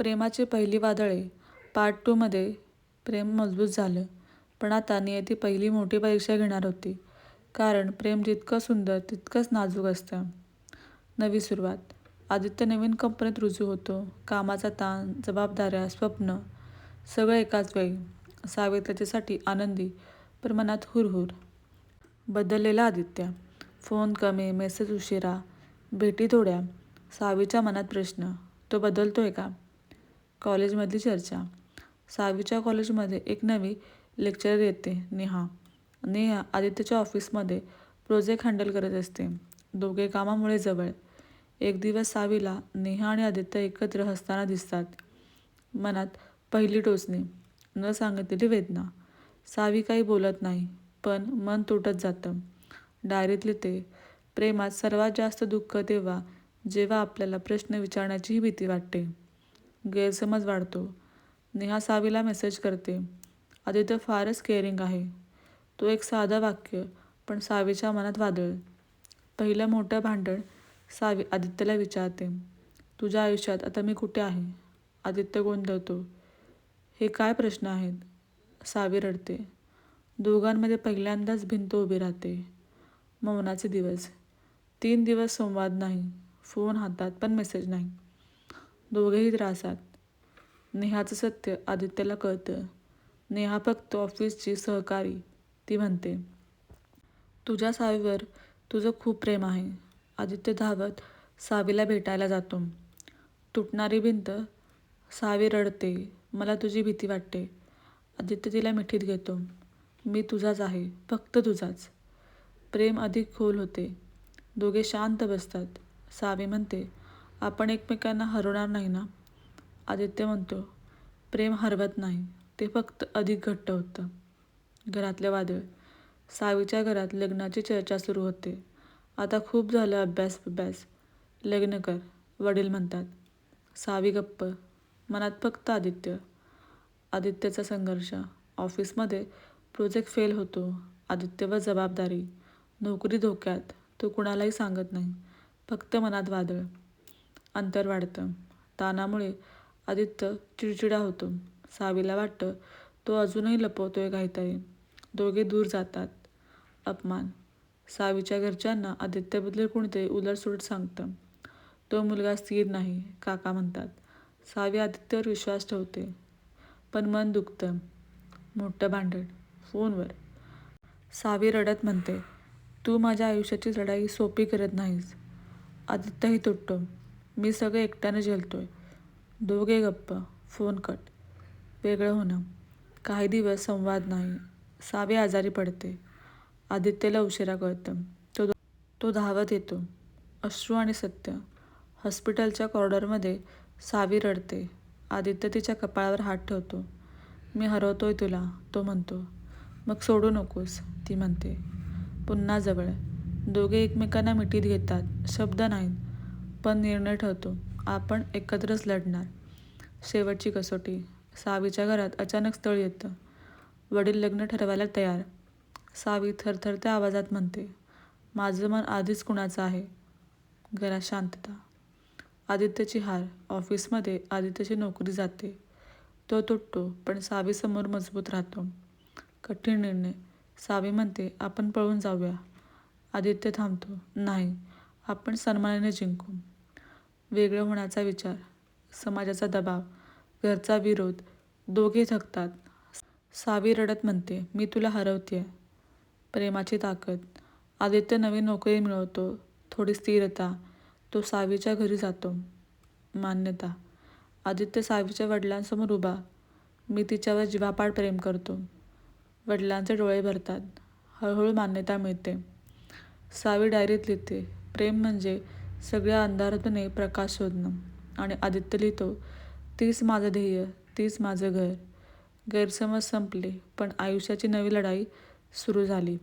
प्रेमाची पहिली वादळे पार्ट टूमध्ये प्रेम मजबूत झालं. पण आता नियती पहिली मोठी परीक्षा घेणार होती. कारण प्रेम जितकं सुंदर तितकंच नाजूक असतं. नवी सुरुवात. आदित्य नवीन कंपनीत रुजू होतो. कामाचा ताण जबाबदाऱ्या स्वप्न सगळं एकाच वेळी. सावी त्याच्यासाठी आनंदी पण मनात हुरहुर. बदललेला आदित्य. फोन कमी मेसेज उशिरा भेटी थोड्या. सावीच्या मनात प्रश्न तो बदलतोय का? कॉलेजमधली चर्चा. सहावीच्या कॉलेजमध्ये एक नवी लेक्चरर येते नेहा. नेहा आदित्यच्या ऑफिसमध्ये प्रोजेक्ट हँडल करत असते. दोघे कामामुळे जवळ. एक दिवस सावीला नेहा आणि आदित्य एकत्र हसताना दिसतात. मनात पहिली टोचणी. न सांगितलेली वेदना. सावी काही बोलत नाही पण मन तुटत जातं. डायरीत लिहिते प्रेमात सर्वात जास्त दुःख तेव्हा जेव्हा आपल्याला प्रश्न विचारण्याचीही भीती वाटते. गैरसमज वाढतो. नेहा सावीला मेसेज करते. आदित्य फारच केअरिंग आहे. तो एक साधं वाक्य पण सावीच्या मनात वादळ. पहिलं मोठं भांडण सावी आदित्यला विचारते. तुझ्या आयुष्यात आता मी कुठे आहे? आदित्य गोंधळतो. हे काय प्रश्न आहेत? सावी रडते. दोघांमध्ये पहिल्यांदाच भिंत उभी राहते. मौनाचे दिवस. तीन दिवस संवाद नाही. फोन हातात पण मेसेज नाही. दोघेही त्रासात. नेहाचं सत्य आदित्यला कळतं. नेहा फक्त ऑफिसची सहकारी ती म्हणते तुझ्या सावीवर तुझं खूप प्रेम आहे. आदित्य धावत सावीला भेटायला जातो. तुटणारी भिंत सावी रडते. मला तुझी भीती वाटते. आदित्य तिला मिठीत घेतो. मी तुझाच आहे फक्त तुझाच. प्रेम अधिक खोल होते. दोघे शांत बसतात. सावी म्हणते आपण एकमेकांना हरवणार नाही ना? आदित्य म्हणतो प्रेम हरवत नाही ते फक्त अधिक घट्ट होतं. घरातले वादळ. सावीच्या घरात लग्नाची चर्चा सुरू होते. आता खूप झालं अभ्यास अभ्यास लग्न कर वडील म्हणतात. सावी गप्प. मनात फक्त आदित्य. आदित्यचा संघर्ष. ऑफिसमध्ये प्रोजेक्ट फेल होतो. आदित्यवर जबाबदारी. नोकरी धोक्यात. तो कुणालाही सांगत नाही. फक्त मनात वादळ. अंतर वाढतं. ताणामुळे आदित्य चिडचिडा होतो. सावीला वाटतं तो अजूनही लपवतोय काहीतरी. दोघे दूर जातात. अपमान. सावीच्या घरच्यांना आदित्यबद्दल कोणीतरी उलटसुलट सांगतं. तो मुलगा स्थिर नाही काका म्हणतात. सावी आदित्यवर विश्वास ठेवते. पण मन दुखतं. मोठं भांडण. फोनवर. सावी रडत म्हणते तू माझ्या आयुष्याची लढाई सोपी करत नाहीस. आदित्यही तुटतो. मी सगळं एकट्यानं झेलतोय. दोघे गप्प. Phone cut. वेगळं होणं. काही दिवस संवाद नाही. सावे आजारी पडते. आदित्यला उशिरा कळतं. तो तो धावत येतो. अश्रू आणि सत्य. हॉस्पिटलच्या कॉर्डरमध्ये सावी रडते. आदित्य तिच्या कपाळावर हात ठेवतो. मी हरवतोय तुला तो म्हणतो. मग सोडू नकोस ती म्हणते. पुन्हा जवळ. दोघे एकमेकांना मिठीत घेतात. शब्द नाहीत. पण निर्णय ठरतो. आपण एकत्रच लढणार. शेवटची कसोटी. सावीच्या घरात अचानक स्थळ येतं. वडील लग्न ठरवायला तयार. सावी थरथरत्या आवाजात म्हणते माझं मन आधीच कुणाचं आहे? घरात शांतता. आदित्यची हार. ऑफिसमध्ये आदित्यची नोकरी जाते. तो तुटतो पण सावीसमोर मजबूत राहतो. कठीण निर्णय. सावी म्हणते आपण पळून जाऊया. आदित्य थांबतो नाही आपण सन्मानाने जिंकू. वेगळं होण्याचा विचार समाजाचा दबाव घरचा विरोध दोघे थकतात. सावी रडत म्हणते मी तुला हरवते प्रेमाची ताकद. आदित्य नवीन नोकरी मिळवतो थोडी स्थिरता. तो सावीच्या घरी जातो. मान्यता. आदित्य सावीच्या वडिलांसमोर उभा. मी तिच्यावर जीवापाड प्रेम करतो. वडिलांचे डोळे भरतात. हळूहळू मान्यता मिळते. सावी डायरीत लिहिते प्रेम म्हणजे सगळ्या अंधारातून प्रकाश शोधणं. आणि आदित्य लिहितो तीच माझं ध्येय तीच माझं घर. गैरसमज संपले पण आयुष्याची नवी लढाई सुरू झाली.